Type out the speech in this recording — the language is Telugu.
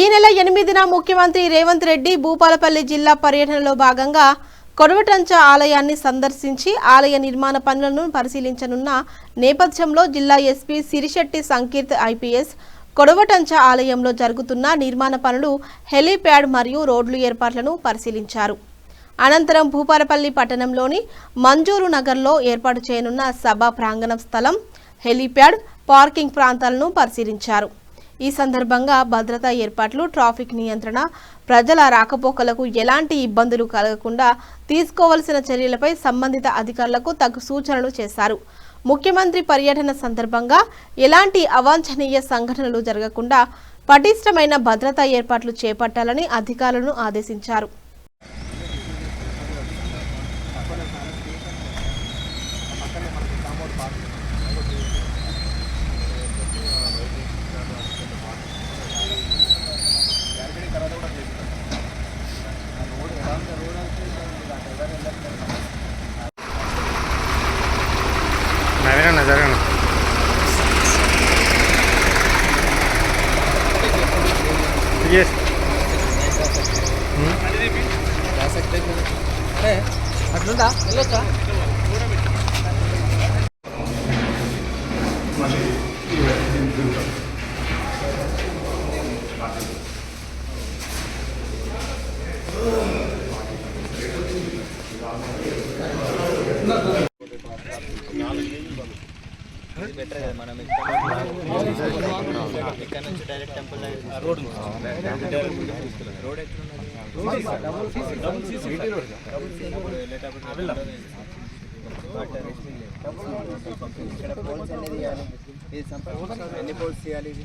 ఈ నెల ఎనిమిదిన ముఖ్యమంత్రి రేవంత్ రెడ్డి భూపాలపల్లి జిల్లా పర్యటనలో భాగంగా కొడవటంచ ఆలయాన్ని సందర్శించి ఆలయ నిర్మాణ పనులను పరిశీలించనున్న నేపథ్యంలో జిల్లా ఎస్పీ సిరిశెట్టి సంకీర్త్ ఐపీఎస్ కొడవటంచ ఆలయంలో జరుగుతున్న నిర్మాణ పనులు హెలీప్యాడ్ మరియు రోడ్లు ఏర్పాట్లను పరిశీలించారు. అనంతరం భూపాలపల్లి పట్టణంలోని మంజూరు నగర్లో ఏర్పాటు చేయనున్న సభా ప్రాంగణం స్థలం హెలీప్యాడ్ పార్కింగ్ ప్రాంతాలను పరిశీలించారు. ఈ సందర్భంగా భద్రతా ఏర్పాట్లు ట్రాఫిక్ నియంత్రణ ప్రజల రాకపోకలకు ఎలాంటి ఇబ్బందులు కలగకుండా తీసుకోవలసిన చర్యలపై సంబంధిత అధికారులకు తగు సూచనలు చేశారు. ముఖ్యమంత్రి పర్యటన సందర్భంగా ఎలాంటి అవాంఛనీయ సంఘటనలు జరగకుండా పటిష్టమైన భద్రతా ఏర్పాట్లు చేపట్టాలని అధికారులను ఆదేశించారు. నవీన జరగను ఎస్ అట్లుందా వెళ్ళొచ్చా ఇక్కడ. నుంచి డైరెక్ట్ టెంపుల్ రోడ్ రోడ్ ఇక్కడ పోల్స్ అనేది ఇవ్వాలి ఇది సంపర్క ఎన్ని పోల్స్ చేయాలి ఇది?